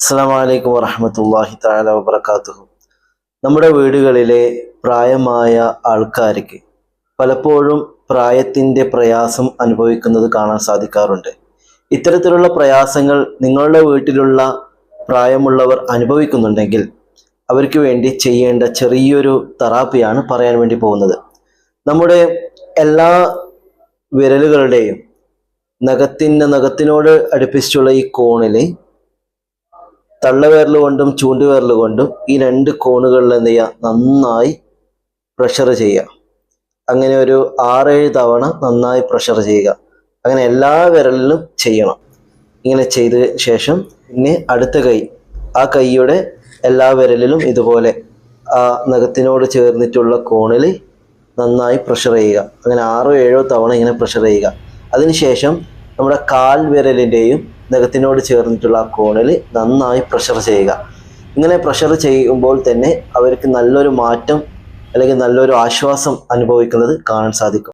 അസ്സാം വലൈക്കും വറഹമത്തല്ലാഹി താല വബർക്കാത്തുഹു നമ്മുടെ വീടുകളിലെ പ്രായമായ ആൾക്കാർക്ക് പലപ്പോഴും പ്രായത്തിന്റെ പ്രയാസം അനുഭവിക്കുന്നത് കാണാൻ സാധിക്കാറുണ്ട്. ഇത്തരത്തിലുള്ള പ്രയാസങ്ങൾ നിങ്ങളുടെ വീട്ടിലുള്ള പ്രായമുള്ളവർ അനുഭവിക്കുന്നുണ്ടെങ്കിൽ അവർക്ക് വേണ്ടി ചെയ്യേണ്ട ചെറിയൊരു തെറാപ്പിയാണ് പറയാൻ വേണ്ടി പോകുന്നത്. നമ്മുടെ എല്ലാ വിരലുകളുടെയും നഖത്തിന്റെ നഖത്തിനോട് അടുപ്പിച്ചുള്ള ഈ കോണിൽ തള്ളവിരൽ കൊണ്ടും ചൂണ്ടുവിരൽ കൊണ്ടും ഈ രണ്ട് കോണുകളിൽ എന്ത് ചെയ്യുക? നന്നായി പ്രഷർ ചെയ്യുക. അങ്ങനെ ഒരു ആറേഴ് തവണ നന്നായി പ്രഷർ ചെയ്യുക. അങ്ങനെ എല്ലാ വിരലിലും ചെയ്യണം. ഇങ്ങനെ ചെയ്ത ശേഷം പിന്നെ അടുത്ത കൈ. ആ കൈയുടെ എല്ലാ വിരലിലും ഇതുപോലെ ആ നഖത്തിനോട് ചേർന്നിട്ടുള്ള കോണിൽ നന്നായി പ്രഷർ ചെയ്യുക. അങ്ങനെ ആറോ ഏഴോ തവണ ഇങ്ങനെ പ്രഷർ ചെയ്യുക. അതിനുശേഷം നമ്മുടെ കാൽ വിരലിന്റെയും നഖത്തിനോട് ചേർന്നിട്ടുള്ള ആ കോണിൽ നന്നായി പ്രഷർ ചെയ്യുക. ഇങ്ങനെ പ്രഷർ ചെയ്യുമ്പോൾ തന്നെ അവർക്ക് നല്ലൊരു മാറ്റം അല്ലെങ്കിൽ നല്ലൊരു ആശ്വാസം അനുഭവിക്കുന്നത് കാണാൻ സാധിക്കും.